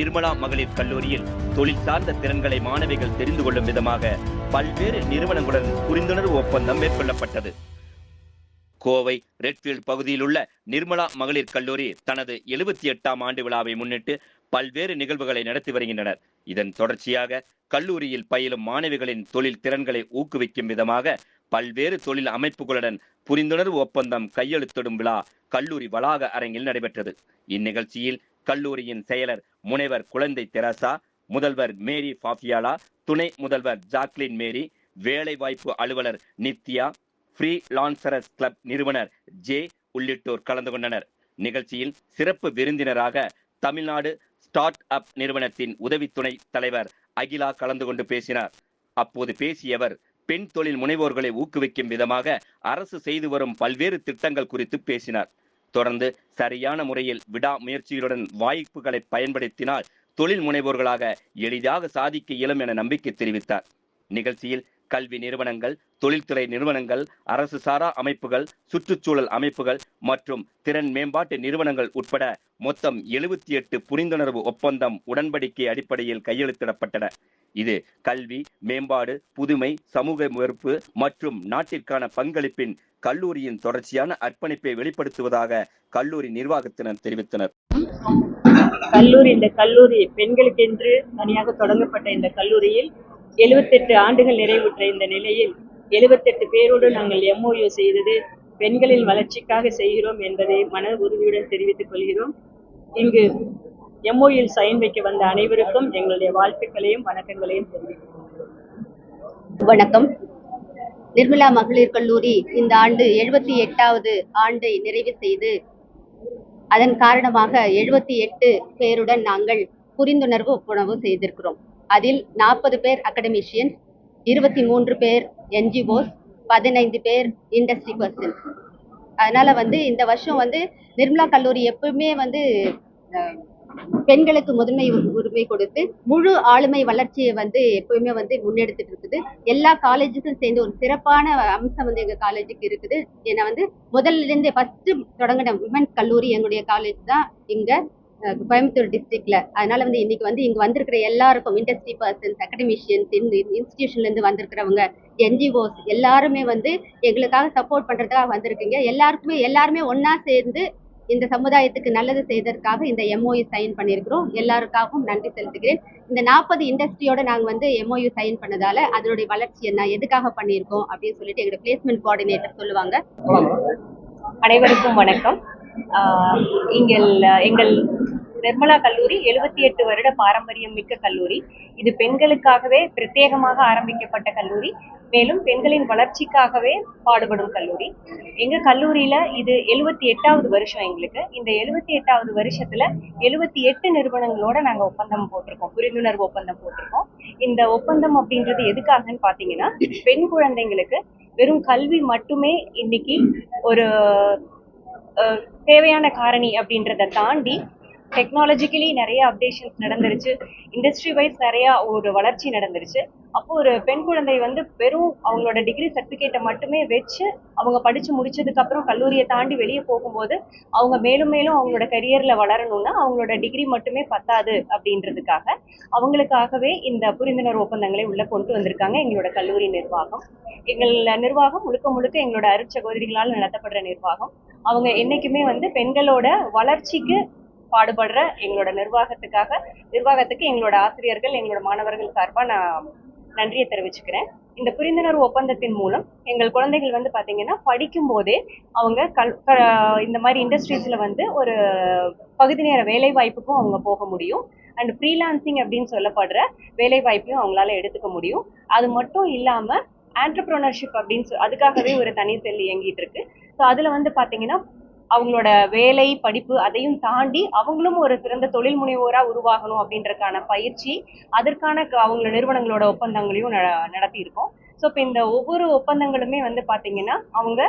நிர்மலா மகளிர் கல்லூரியில் தொழில் சார்ந்த திறன்களை மாணவிகள் தெரிந்து கொள்ளும் விதமாக பல்வேறு நிறுவனங்களுடன் புரிந்துணர்வு ஒப்பந்தம் மேற்கொள்ளப்பட்டது. கோவை ரெட்ஃபீல்ட் பகுதியில் உள்ள நிர்மலா மகளிர் கல்லூரி தனது எழுபத்தி எட்டாம் ஆண்டு விழாவை முன்னிட்டு பல்வேறு நிகழ்வுகளை நடத்தி வருகின்றனர். இதன் தொடர்ச்சியாக கல்லூரியில் பயிலும் மாணவிகளின் தொழில் திறன்களை ஊக்குவிக்கும் விதமாக பல்வேறு தொழில் அமைப்புகளுடன் புரிந்துணர்வு ஒப்பந்தம் கையெழுத்திடும் விழா கல்லூரி வளாக அரங்கில் நடைபெற்றது. இந்நிகழ்ச்சியில் கல்லூரியின் செயலர் முனைவர் குழந்தை தெரசா முதல்வர் மேரி ஃபாஃபியாலா துணை முதல்வர் ஜாக்லின் மேரி வேலைவாய்ப்பு அலுவலர் நித்யா ஃப்ரீ லான்சரஸ் கிளப் நிறுவனர் ஜே உள்ளிட்டோர் கலந்து கொண்டனர். நிகழ்ச்சியில் சிறப்பு விருந்தினராக தமிழ்நாடு ஸ்டார்ட் அப் நிறுவனத்தின் உதவி துணை தலைவர் அகிலா கலந்து கொண்டு பேசினார். அப்போது பேசியவர் பெண் தொழில் முனைவோர்களை ஊக்குவிக்கும் விதமாக அரசு செய்து வரும் பல்வேறு திட்டங்கள் குறித்து பேசினார். தொடர்ந்து சரியான முறையில் விடாமுயற்சிகளுடன் வாய்ப்புகளை பயன்படுத்தினால் தொழில் முனைவோர்களாக எளிதாக சாதிக்க இயலும் என நம்பிக்கை தெரிவித்தார். நிகழ்ச்சியில் கல்வி நிறுவனங்கள் தொழில்துறை நிறுவனங்கள் அரசு சாரா அமைப்புகள் சுற்றுச்சூழல் அமைப்புகள் மற்றும் திறன் மேம்பாட்டு நிறுவனங்கள் உட்பட மொத்தம் எழுபத்தி எட்டு புரிந்துணர்வு ஒப்பந்தம் உடன்படிக்கை அடிப்படையில் கையெழுத்திடப்பட்டன. இது கல்வி மேம்பாடு புதுமை சமூக முயற்பு மற்றும் நாட்டிற்கான பங்களிப்பின் கல்லூரியின் தொடர்ச்சியான அர்ப்பணிப்பை வெளிப்படுத்துவதாக கல்லூரி நிர்வாகத்தினர் தெரிவித்தனர். கல்லூரி இந்த கல்லூரி பெண்களுக்கென்று தனியாக தொடங்கப்பட்ட இந்த கல்லூரியில் எழுபத்தெட்டு ஆண்டுகள் நிறைவுற்ற இந்த நிலையில் எழுபத்தெட்டு பேரோடு நாங்கள் எம்ஓயு செய்தது பெண்களின் வளர்ச்சிக்காக செய்கிறோம் என்பதை மன உறுதியுடன் தெரிவித்துக் கொள்கிறோம். இங்கு எம்ஓயில் சைன் வைக்க வந்த அனைவருக்கும் எங்களுடைய வாழ்த்துக்களையும் வணக்கங்களையும் தெரிவிக்கிறோம். வணக்கம். நிர்மலா மகளிர் கல்லூரி இந்த ஆண்டு எழுபத்தி எட்டாவது ஆண்டை நிறைவு செய்து அதன் காரணமாக எழுபத்தி எட்டு பேருடன் நாங்கள் புரிந்துணர்வு ஒப்புணர்வு செய்திருக்கிறோம். அதில் நாற்பது பேர் அகடமிஷியன்ஸ் இருபத்தி மூன்று பேர் என்ஜிஓஸ் பதினைந்து பேர் இண்டஸ்ட்ரி பர்சன்ஸ் அதனால் வந்து இந்த வருஷம் வந்து நிர்மலா கல்லூரி எப்பவுமே வந்து பெண்களுக்கு முதன்மை உரிமை கொடுத்து முழு ஆளுமை வளர்ச்சியை வந்து எப்பவுமே வந்து முன்னெடுத்துட்டு இருக்குது. எல்லா காலேஜுக்கும் சேர்ந்து ஒரு சிறப்பான அம்சம் வந்து எங்கள் காலேஜுக்கு இருக்குது. ஏன்னா வந்து முதல்ல இருந்து ஃபர்ஸ்ட் தொடங்கின விமன்ஸ் கல்லூரி எங்களுடைய காலேஜ் தான் இங்கே. கோயம்புத்தூர் டிஸ்ட்ரிக்ட்ல அதனால வந்து இன்னைக்கு வந்து இங்க வந்திருக்கிற எல்லாருக்கும் இண்டஸ்ட்ரி பர்சன்ஸ் அகடமிஷியன்ஸ் இன்ஸ்டிடியூஷன்ல இருந்து வந்திருக்கிறவங்க என்ஜிஓஸ் எல்லாருமே வந்து எங்களுக்காக சப்போர்ட் பண்றதுக்காக வந்திருக்கீங்க. எல்லாருக்குமே எல்லாருமே ஒன்றா சேர்ந்து இந்த சமுதாயத்துக்கு நல்லது செய்ததற்காக இந்த எம்ஓயு சைன் பண்ணியிருக்கிறோம். எல்லாருக்காகவும் நன்றி செலுத்துகிறேன். இந்த நாற்பது இண்டஸ்ட்ரியோட நாங்கள் வந்து எம்ஓயு சைன் பண்ணதால அதனுடைய வளர்ச்சி என்ன எதுக்காக பண்ணியிருக்கோம் அப்படின்னு சொல்லிட்டு எங்களோட பிளேஸ்மெண்ட் கோஆர்டினேட்டர் சொல்லுவாங்க. அனைவருக்கும் வணக்கம். எங்கள் எங்கள் நிர்மலா கல்லூரி எழுபத்தி எட்டு வருட பாரம்பரியம் மிக்க கல்லூரி. இது பெண்களுக்காகவே பிரத்யேகமாக ஆரம்பிக்கப்பட்ட கல்லூரி. மேலும் பெண்களின் வளர்ச்சிக்காகவே பாடுபடும் கல்லூரி. எங்க கல்லூரியில இது எழுபத்தி எட்டாவது வருஷம் எங்களுக்கு. இந்த எழுபத்தி எட்டாவது வருஷத்துல எழுபத்தி எட்டு நிறுவனங்களோட நாங்க ஒப்பந்தம் போட்டிருக்கோம். புரிந்துணர்வு ஒப்பந்தம் போட்டிருக்கோம். இந்த ஒப்பந்தம் அப்படின்றது எதுக்காகன்னு பாத்தீங்கன்னா பெண் குழந்தைங்களுக்கு வெறும் கல்வி மட்டுமே இன்னைக்கு ஒரு தேவையான காரணி அப்படின்றத தாண்டி டெக்னாலஜிக்கலி நிறைய அப்டேஷன்ஸ் நடந்துருச்சு. இண்டஸ்ட்ரி வைஸ் நிறைய ஒரு வளர்ச்சி நடந்துருச்சு. அப்போ ஒரு பெண் குழந்தை வந்து வெறும் அவங்களோட டிகிரி சர்டிஃபிகேட்டை மட்டுமே வச்சு அவங்க படிச்சு முடிச்சதுக்கு அப்புறம் கல்லூரியை தாண்டி வெளியே போகும்போது அவங்க மேலும் மேலும் அவங்களோட கரியர்ல வளரணும்னா அவங்களோட டிகிரி மட்டுமே பத்தாது அப்படின்றதுக்காக அவங்களுக்காகவே இந்த புரிந்துணர்வு ஒப்பந்தங்களை உள்ள கொண்டு வந்திருக்காங்க எங்களோட கல்லூரி நிர்வாகம். எங்கள் நிர்வாகம் முழுக்க முழுக்க எங்களோட அருட்சகோதரிகளால் நடத்தப்படுற நிர்வாகம். அவங்க என்னைக்குமே வந்து பெண்களோட வளர்ச்சிக்கு பாடுபடுற எங்களோட நிர்வாகத்துக்காக நிர்வாகத்துக்கு எங்களோட ஆசிரியர்கள் எங்களோட மாணவர்கள் சார்பாக நான் நன்றியை தெரிவிச்சுக்கிறேன். இந்த புரிந்துணர்வு ஒப்பந்தத்தின் மூலம் எங்கள் குழந்தைகள் வந்து பார்த்தீங்கன்னா படிக்கும் போதே அவங்க கல் க- இந்த மாதிரி இண்டஸ்ட்ரீஸில் வந்து ஒரு பகுதி நேர வேலை வாய்ப்புக்கும் அவங்க போக முடியும். அண்ட் ஃப்ரீலான்சிங் அப்படின்னு சொல்லப்படுற வேலை வாய்ப்பையும் அவங்களால எடுத்துக்க முடியும். அது மட்டும் இல்லாமல் ஆண்டர்ப்ரோனர்ஷிப் அப்படின்னு சொல் அதுக்காகவே ஒரு தனி செல் இயங்கிட்டு இருக்கு. ஸோ அதில் வந்து பார்த்தீங்கன்னா அவங்களோட வேலை படிப்பு அதையும் தாண்டி அவங்களும் ஒரு சிறந்த தொழில் முனைவோரா உருவாகணும் அப்படின்றதுக்கான பயிற்சி அதற்கான க- அவங்களோட நிறுவனங்களோட ஒப்பந்தங்களையும் ந- நடத்தியிருக்கோம். ஸோ இப்போ இந்த ஒவ்வொரு ஒப்பந்தங்களுமே வந்து பார்த்தீங்கன்னா அவங்க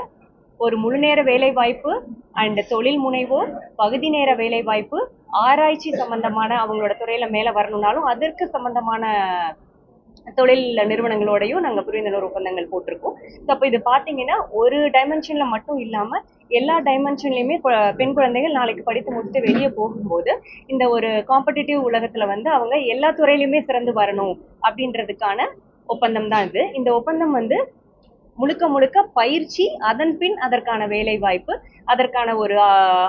ஒரு முழு நேர வேலை வாய்ப்பு அண்ட் தொழில் முனைவோர் பகுதி நேர வேலை வாய்ப்பு ஆராய்ச்சி சம்பந்தமான அவங்களோட துறையில மேல வரணும்னாலும் அதற்கு சம்பந்தமான தொழில் நிறுவனங்களோடையும் நாங்கள் புரிந்துணர்வு ஒப்பந்தங்கள் போட்டிருக்கோம். ஸோ அப்போ இது பார்த்தீங்கன்னா ஒரு டைமென்ஷன்ல மட்டும் இல்லாமல் எல்லா டைமென்ஷன்லையுமே பெண் குழந்தைகள் நாளைக்கு படித்து முடித்து வெளியே போகும்போது இந்த ஒரு காம்படிட்டிவ் உலகத்தில் வந்து அவங்க எல்லா துறையிலையுமே சிறந்து வரணும் அப்படின்றதுக்கான ஒப்பந்தம் தான் இது. இந்த ஒப்பந்தம் வந்து முழுக்க முழுக்க பயிற்சி அதன் பின் அதற்கான வேலை வாய்ப்பு அதற்கான ஒரு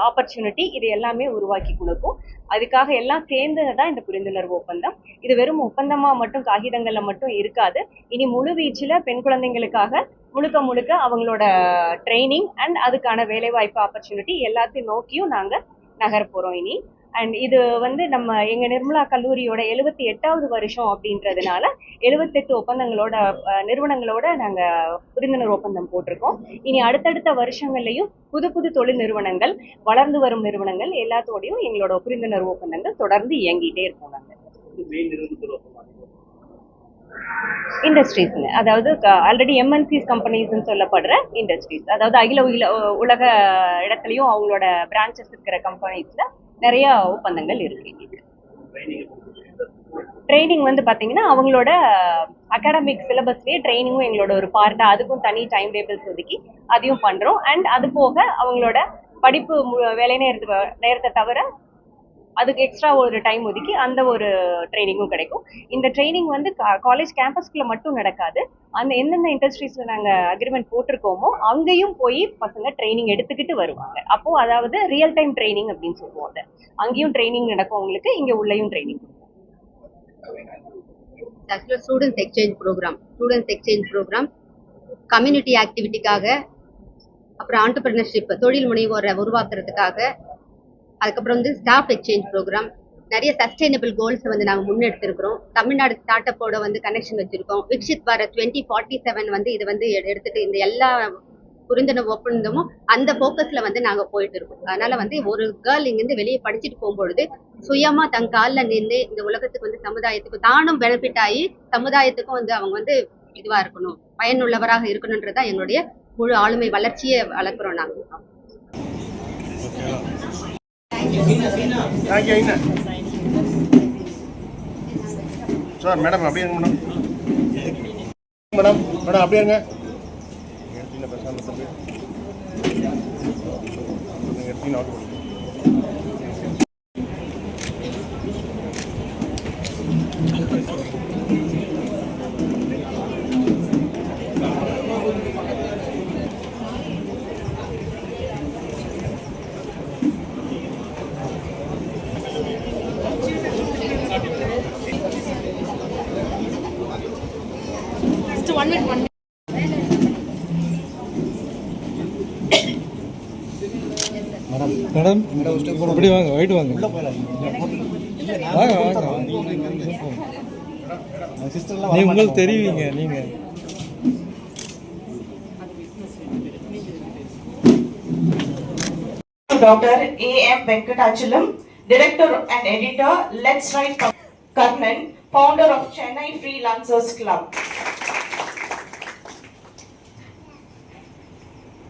ஆப்பர்ச்சுனிட்டி இது எல்லாமே உருவாக்கி கொடுக்கும். அதுக்காக எல்லாம் சேர்ந்தது தான் இந்த புரிந்துணர்வு ஒப்பந்தம். இது வெறும் ஒப்பந்தமா மட்டும் காகிதங்கள்ல மட்டும் இருக்காது. இனி முழு வீச்சுல பெண் குழந்தைங்களுக்காக முழுக்க முழுக்க அவங்களோட ட்ரைனிங் அண்ட் அதுக்கான வேலைவாய்ப்பு ஆப்பர்ச்சுனிட்டி எல்லாத்தையும் நோக்கியும் நாங்க நகர போறோம் இனி. அண்ட் இது வந்து நம்ம எங்க நிர்மலா கல்லூரியோட எழுபத்தி எட்டாவது வருஷம் அப்படின்றதுனால எழுபத்தெட்டு ஒப்பந்தங்களோட நிறுவனங்களோட நாங்க புரிந்துணர்வு ஒப்பந்தம் போட்டிருக்கோம். இனி அடுத்தடுத்த வருஷங்கள்லயும் புது புது தொழில் நிறுவனங்கள் வளர்ந்து வரும் நிறுவனங்கள் எல்லாத்தோடையும் எங்களோட புரிந்துணர்வு ஒப்பந்தங்கள் தொடர்ந்து இயங்கிட்டே இருக்கோம் நாங்க. இண்டஸ்ட்ரீஸ்ங்க அதாவது ஆல்ரெடி எம்என்சிஸ் கம்பெனிஸ்னு சொல்லப்படுற இண்டஸ்ட்ரீஸ் அதாவது அகில உலக இடத்துலயும் அவங்களோட பிரான்ச்சஸ் இருக்கிற கம்பெனிஸ்ல நிறைய ஒப்பந்தங்கள் இருக்கு எங்களுக்கு. ட்ரைனிங் வந்து பாத்தீங்கன்னா அவங்களோட அகாடமிக் சிலபஸ்லயே ட்ரைனிங்கும் எங்களோட ஒரு பார்ட்டா அதுக்கும் தனி டைம் டேபிள்ஸ் ஒதுக்கி அதையும் பண்றோம். அண்ட் அது போக அவங்களோட படிப்பு வேலை நேரத்து நேரத்தை தவிர அதுக்கு எக்ஸ்ட்ரா ஒரு டைம் ஒதுக்கி அந்த ஒரு ட்ரைனிங்கும் கிடைக்கும். இந்த ட்ரைனிங் வந்து காலேஜ் கேம்பஸ்க்குள்ள மட்டும் நடக்காது. அந்த எந்தெந்த இண்டஸ்ட்ரீஸ்ல நாங்க அக்ரிமெண்ட் போட்டிருக்கோமோ அங்கேயும் போய் பசங்க ட்ரைனிங் எடுத்துக்கிட்டு வருவாங்க. அப்போ அதாவது ரியல் டைம் ட்ரைனிங் அப்படின்னு சொல்லுவோம் அதை. அங்கேயும் ட்ரைனிங் நடக்கும் அவங்களுக்கு இங்க உள்ளேயும் ட்ரைனிங் ஆக்சுவலாக students exchange programme students exchange programme community ஆக்டிவிட்டிக்காக அப்புறம் ஆண்டர்பிரினர்ஷிப் தொழில் முனைவோரை உருவாக்குறதுக்காக அதுக்கப்புறம் வந்து ஸ்டாஃப் எக்ஸ்சேஞ்ச் ப்ரோக்ராம் நிறைய சஸ்டைனபிள் கோல்ஸை வந்து நாங்கள் முன்னெடுத்திருக்கிறோம். தமிழ்நாடு ஸ்டார்ட் அப்போட வந்து கனெக்ஷன் வச்சிருக்கோம். Viksit Bharat twenty forty seven வந்து இது வந்து எடுத்துகிட்டு இந்த எல்லா புரிந்துணர்வு ஒப்பந்தமும் அந்த ஃபோக்கஸில் வந்து நாங்கள் போயிட்டு இருக்கோம். அதனால் வந்து ஒரு கேர்ள் இங்கேருந்து வெளியே படிச்சுட்டு போகும்பொழுது சுயமாக தன் காலில் நின்று இந்த உலகத்துக்கு வந்து சமுதாயத்துக்கு தானும் பெனிஃபிட் ஆகி சமுதாயத்துக்கும் வந்து அவங்க வந்து இதுவாக இருக்கணும் பயனுள்ளவராக இருக்கணுன்றது தான் எங்களுடைய முழு ஆளுமை வளர்ச்சியை வளர்க்குறோம் நாங்கள் தேங்க்யூ ஐநா சார் மேடம் அப்படியே மேடம் மேடம் மேடம் அப்படியே இருங்க. எடுத்தீங்கன்னா பேசாமல் எடுத்தீங்கன்னா நீங்க எடுத்தீங்க ஆட்டோ மேடம் இப்படி வாங்க ஒயிட் வாங்க வாங்க வாங்க நீ உங்களுக்கு தெரிவிங்க நீங்க Dr. A. M. Venkatachalam, Director and Editor, Let's Write Karnan, founder of Chennai Freelancers Club.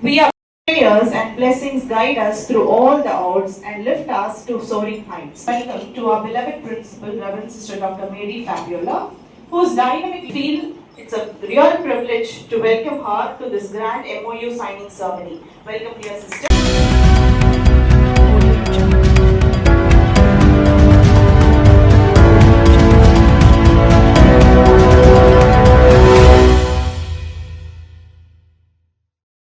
We are prayers and blessings guide us through all the odds and lift us to soaring heights. Welcome to our beloved principal, Reverend Sister Dr. Mary Fabiola, whose dynamic feel it's a real privilege to welcome her to this grand MOU signing ceremony. Welcome, dear sister.